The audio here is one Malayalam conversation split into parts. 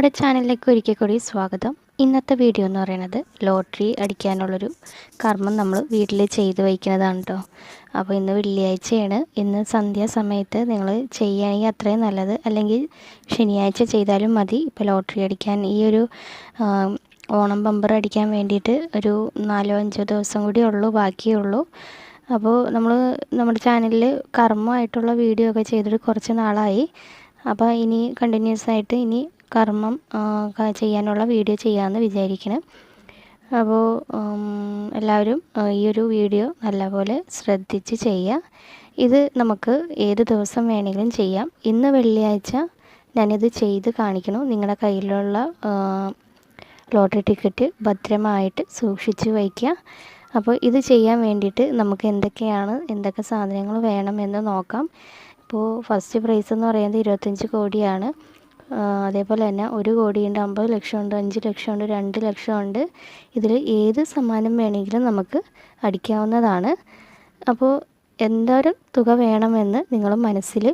നമ്മുടെ ചാനലിലേക്ക് ഒരിക്കൽ കൂടി സ്വാഗതം. ഇന്നത്തെ വീഡിയോ എന്ന് പറയുന്നത് ലോട്ടറി അടിക്കാനുള്ളൊരു കർമ്മം നമ്മൾ വീട്ടിൽ ചെയ്ത് വയ്ക്കുന്നതാണ് കേട്ടോ അപ്പോൾ ഇന്ന് വെള്ളിയാഴ്ചയാണ്. ഇന്ന് സന്ധ്യാസമയത്ത് നിങ്ങൾ ചെയ്യുകയാണെങ്കിൽ അത്രയും നല്ലത്. അല്ലെങ്കിൽ ശനിയാഴ്ച ചെയ്താലും മതി. ഇപ്പോൾ ലോട്ടറി അടിക്കാൻ ഈ ഒരു ഓണം ബമ്പർ അടിക്കാൻ വേണ്ടിയിട്ട് ഒരു നാലോ അഞ്ചോ ദിവസം കൂടി ഉള്ളൂ ബാക്കിയുള്ളൂ. അപ്പോൾ നമ്മൾ നമ്മുടെ ചാനലിൽ കർമ്മമായിട്ടുള്ള വീഡിയോ ഒക്കെ ചെയ്തിട്ട് കുറച്ച് നാളായി. അപ്പോൾ ഇനി കണ്ടിന്യൂസ് ആയിട്ട് ഇനി കർമ്മം ചെയ്യാനുള്ള വീഡിയോ ചെയ്യാമെന്ന് വിചാരിക്കണം. അപ്പോൾ എല്ലാവരും ഈ ഒരു വീഡിയോ നല്ലപോലെ ശ്രദ്ധിച്ച് ചെയ്യുക ഇത് നമുക്ക് ഏത് ദിവസം വേണമെങ്കിലും ചെയ്യാം. ഇന്ന് വെള്ളിയാഴ്ച ഞാനിത് ചെയ്ത് കാണിക്കണം. നിങ്ങളുടെ കയ്യിലുള്ള ലോട്ടറി ടിക്കറ്റ് ഭദ്രമായിട്ട് സൂക്ഷിച്ച് വയ്ക്കുക അപ്പോൾ ഇത് ചെയ്യാൻ വേണ്ടിയിട്ട് നമുക്ക് എന്തൊക്കെയാണ് എന്തൊക്കെ സാധനങ്ങൾ വേണമെന്ന് നോക്കാം. ഇപ്പോൾ ഫസ്റ്റ് പ്രൈസ് എന്ന് പറയുന്നത് ഇരുപത്തഞ്ച് കോടിയാണ്. അതേപോലെ തന്നെ ഒരു കോടിയുണ്ട് അമ്പത് ലക്ഷമുണ്ട് അഞ്ച് ലക്ഷമുണ്ട് രണ്ട് ലക്ഷമുണ്ട്. ഇതിൽ ഏത് സമ്മാനം വേണമെങ്കിലും നമുക്ക് അടിക്കാവുന്നതാണ്. അപ്പോൾ എന്തോരം തുക വേണമെന്ന് നിങ്ങൾ മനസ്സിൽ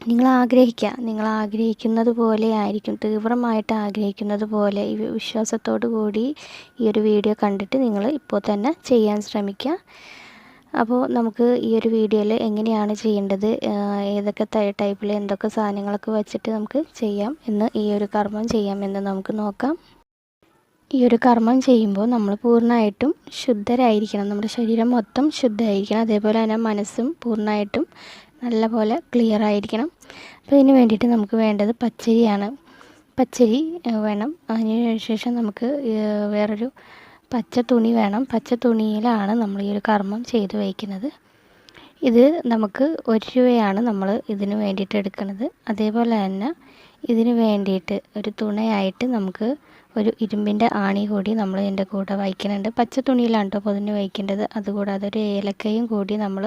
നിങ്ങൾ ആഗ്രഹിക്കുക നിങ്ങൾ ആഗ്രഹിക്കുന്നത് പോലെ ആയിരിക്കും തീവ്രമായിട്ട് ആഗ്രഹിക്കുന്നത് പോലെ. ഈ വിശ്വാസത്തോടു കൂടി ഈ ഒരു വീഡിയോ കണ്ടിട്ട് നിങ്ങൾ ഇപ്പോൾ തന്നെ ചെയ്യാൻ ശ്രമിക്കുക അപ്പോൾ നമുക്ക് ഈ ഒരു വീഡിയോയിൽ എങ്ങനെയാണ് ചെയ്യേണ്ടത്? ഏതൊക്കെ ടൈപ്പിൽ എന്തൊക്കെ സാധനങ്ങളൊക്കെ വെച്ചിട്ട് നമുക്ക് ചെയ്യാം എന്ന് ഈ ഒരു കർമ്മം ചെയ്യാം എന്ന് നമുക്ക് നോക്കാം. ഈ ഒരു കർമ്മം ചെയ്യുമ്പോൾ നമ്മൾ പൂർണമായിട്ടും ശുദ്ധരായിരിക്കണം. നമ്മുടെ ശരീരം മൊത്തം ശുദ്ധമായിരിക്കണം. അതേപോലെ തന്നെ മനസ്സും പൂർണമായിട്ടും നല്ലപോലെ ക്ലിയർ ആയിരിക്കണം. അപ്പോൾ ഇതിന് വേണ്ടിയിട്ട് നമുക്ക് വേണ്ടത് പച്ചരിയാണ്. പച്ചരി വേണം. അതിന് ശേഷം നമുക്ക് വേറൊരു പച്ച തുണി വേണം. പച്ച തുണിയിലാണ് നമ്മൾ ഈ ഒരു കർമ്മം ചെയ്തു വയ്ക്കുന്നത്. ഇത് നമുക്ക് ഒരു രൂപയാണ് നമ്മൾ ഇതിന് വേണ്ടിയിട്ട് എടുക്കുന്നത്. അതേപോലെ തന്നെ ഇതിന് വേണ്ടിയിട്ട് ഒരു തുണയായിട്ട് നമുക്ക് ഒരു ഇരുമ്പിന്റെ ആണി കൂടി നമ്മൾ ഇതിന്റെ കൂടെ വയ്ക്കുന്നുണ്ട്. പച്ച തുണിയിലാണ് കേട്ടോ പൊതിഞ്ഞ് വയ്ക്കേണ്ടത്. അതുകൂടാതെ ഒരു ഏലക്കയും കൂടി നമ്മൾ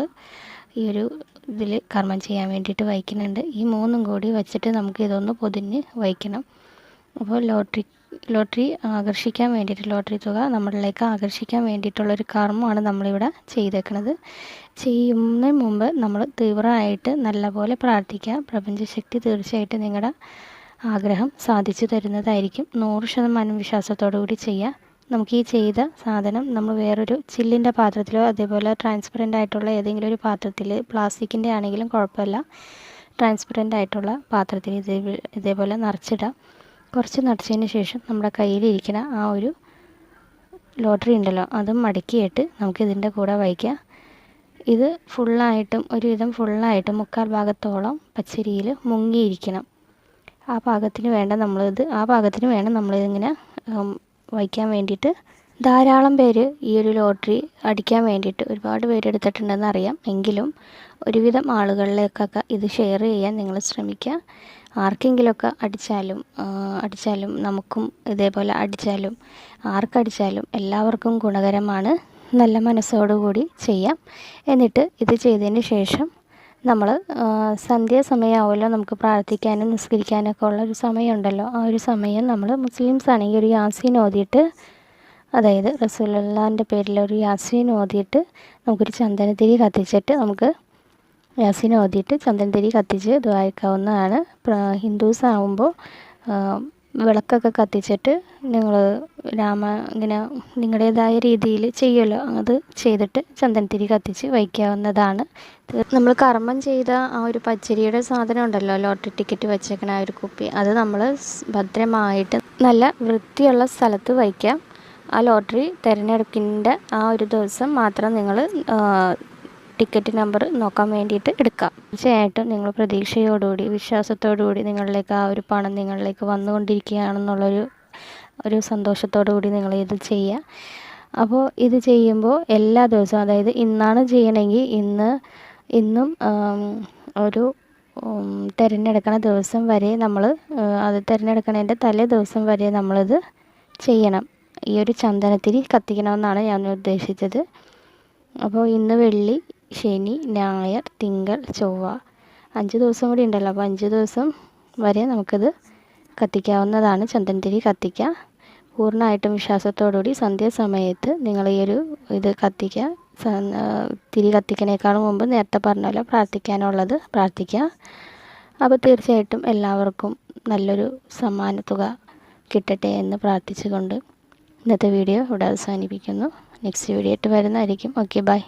ഈ ഒരു ഇതിൽ കർമ്മം ചെയ്യാൻ വേണ്ടിയിട്ട് വയ്ക്കുന്നുണ്ട്. ഈ മൂന്നും കൂടി വച്ചിട്ട് നമുക്ക് ഇതൊന്ന് പൊതിഞ്ഞ് വയ്ക്കണം. അപ്പോൾ ലോട്ടറി ലോട്ടറി ആകർഷിക്കാൻ വേണ്ടിയിട്ട് ലോട്ടറി തുക നമ്മളിലേക്ക് ആകർഷിക്കാൻ വേണ്ടിയിട്ടുള്ളൊരു കർമ്മമാണ് നമ്മളിവിടെ ചെയ്തേക്കുന്നത് ചെയ്യുന്നതിന് മുമ്പ് നമ്മൾ തീവ്രമായിട്ട് നല്ലപോലെ പ്രാർത്ഥിക്കുക. പ്രപഞ്ചശക്തി തീർച്ചയായിട്ടും നിങ്ങളുടെ ആഗ്രഹം സാധിച്ചു തരുന്നതായിരിക്കും. നൂറ് ശതമാനം വിശ്വാസത്തോടു കൂടി ചെയ്യുക. നമുക്ക് ഈ ചെയ്ത സാധനം നമ്മൾ വേറൊരു ചില്ലിന്റെ പാത്രത്തിലോ അതേപോലെ ട്രാൻസ്പെറന്റ് ആയിട്ടുള്ള ഏതെങ്കിലും ഒരു പാത്രത്തിൽ പ്ലാസ്റ്റിക്കിന്റെ ആണെങ്കിലും കുഴപ്പമില്ല. ട്രാൻസ്പെറന്റ് ആയിട്ടുള്ള പാത്രത്തിൽ ഇതേ ഇതേപോലെ നിറച്ചിടാം കുറച്ച് നടച്ചതിന് ശേഷം നമ്മുടെ കയ്യിലിരിക്കുന്ന ആ ഒരു ലോട്ടറി ഉണ്ടല്ലോ അതും മടക്കിയിട്ട് നമുക്ക് ഇതിന്റെ കൂടെ വയ്ക്കാം. ഇത് ഫുള്ളായിട്ടും ഒരുവിധം ഫുള്ളായിട്ടും മുക്കാൽ ഭാഗത്തോളം പച്ചരിയിൽ മുങ്ങിയിരിക്കണം. ആ ഭാഗത്തിന് വേണ്ട നമ്മളിത് ആ പാകത്തിന് വേണം നമ്മളിതിങ്ങനെ വയ്ക്കാൻ വേണ്ടിയിട്ട് ധാരാളം പേര് ഈ ഒരു ലോട്ടറി അടിക്കാൻ വേണ്ടിയിട്ട് ഒരുപാട് പേര് എടുത്തിട്ടുണ്ടെന്ന് അറിയാം. എങ്കിലും ഒരുവിധം ആളുകളിലേക്കൊക്കെ ഇത് ഷെയർ ചെയ്യാൻ നിങ്ങൾ ശ്രമിക്കുക. ആർക്കെങ്കിലുമൊക്കെ അടിച്ചാലും അടിച്ചാലും നമുക്കും ഇതേപോലെ അടിച്ചാലും ആർക്കടിച്ചാലും എല്ലാവർക്കും ഗുണകരമാണ്. നല്ല മനസ്സോടുകൂടി ചെയ്യാം. എന്നിട്ട് ഇത് ചെയ്തതിന് ശേഷം നമ്മൾ സന്ധ്യാസമയമാവുമല്ലോ നമുക്ക് പ്രാർത്ഥിക്കാനും നിസ്കരിക്കാനൊക്കെ ഉള്ള ഒരു സമയമുണ്ടല്ലോ. ആ ഒരു സമയം നമ്മൾ മുസ്ലിംസ് ആണെങ്കിൽ ഒരു യാസീൻ ഓതിയിട്ട് അതായത് റസൂലുള്ളാന്റെ പേരിൽ ഒരു യാസീൻ ഓതിയിട്ട് നമുക്കൊരു ചന്ദനത്തിരി കത്തിച്ചിട്ട് നമുക്ക് യാസീൻ ഓതിയിട്ട് ചന്ദനത്തിരി കത്തിച്ച് ദ്വായിക്കാവുന്നതാണ് ഹിന്ദുസ് ആകുമ്പോൾ വിളക്കൊക്കെ കത്തിച്ചിട്ട് നിങ്ങൾ രാമ ഇങ്ങനെ നിങ്ങളുടേതായ രീതിയിൽ ചെയ്യുമല്ലോ അത് ചെയ്തിട്ട് ചന്ദനത്തിരി കത്തിച്ച് വയ്ക്കാവുന്നതാണ്. നമ്മൾ കർമ്മം ചെയ്ത ആ ഒരു പച്ചരിയുടെ സാധനം ഉണ്ടല്ലോ ലോട്ടറി ടിക്കറ്റ് വെച്ചേക്കണ ആ ഒരു കുപ്പി അത് നമ്മൾ ഭദ്രമായിട്ട് നല്ല വൃത്തിയുള്ള സ്ഥലത്ത് വയ്ക്കാം. ആ ലോട്ടറി തിരഞ്ഞെടുപ്പിന്റെ ആ ഒരു ദിവസം മാത്രം നിങ്ങൾ ടിക്കറ്റ് നമ്പർ നോക്കാൻ വേണ്ടിയിട്ട് എടുക്കാം. തീർച്ചയായിട്ടും നിങ്ങൾ പ്രതീക്ഷയോടുകൂടി വിശ്വാസത്തോടുകൂടി നിങ്ങളിലേക്ക് ആ ഒരു പണം നിങ്ങളിലേക്ക് വന്നുകൊണ്ടിരിക്കുകയാണെന്നുള്ളൊരു ഒരു സന്തോഷത്തോടു കൂടി നിങ്ങൾ ഇത് ചെയ്യുക. അപ്പോൾ ഇത് ചെയ്യുമ്പോൾ എല്ലാ ദിവസവും അതായത് ഇന്നാണ് ചെയ്യണമെങ്കിൽ ഇന്ന് ഇന്നും ഒരു തിരഞ്ഞെടുക്കണ ദിവസം വരെ നമ്മൾ അത് തിരഞ്ഞെടുക്കണതിന്റെ തലേ ദിവസം വരെ നമ്മളിത് ചെയ്യണം. ഈ ഒരു ചന്ദനത്തിരി കത്തിക്കണമെന്നാണ് ഞാൻ ഉദ്ദേശിച്ചത്. അപ്പോൾ ഇന്ന് വെള്ളി ശനി ഞായർ തിങ്കൾ ചൊവ്വ. അഞ്ച് ദിവസം കൂടി ഉണ്ടല്ലോ. അപ്പോൾ അഞ്ച് ദിവസം വരെ നമുക്കിത് കത്തിക്കാവുന്നതാണ്. ചന്ദനത്തിരി കത്തിക്കാം. പൂർണമായിട്ടും വിശ്വാസത്തോടുകൂടി സന്ധ്യാസമയത്ത് നിങ്ങൾ ഈ ഒരു ഇത് കത്തിക്കുക തിരി കത്തിക്കണേക്കാളും മുമ്പ് നേരത്തെ പറഞ്ഞ പോലെ പ്രാർത്ഥിക്കാനുള്ളത് പ്രാർത്ഥിക്കുക അപ്പോൾ തീർച്ചയായിട്ടും എല്ലാവർക്കും നല്ലൊരു സമ്മാന തുക കിട്ടട്ടെ എന്ന് പ്രാർത്ഥിച്ചുകൊണ്ട് ഇന്നത്തെ വീഡിയോ ഇവിടെ അവസാനിപ്പിക്കുന്നു. നെക്സ്റ്റ് വീഡിയോ ആയിട്ട് വരുന്നതായിരിക്കും. Okay bye.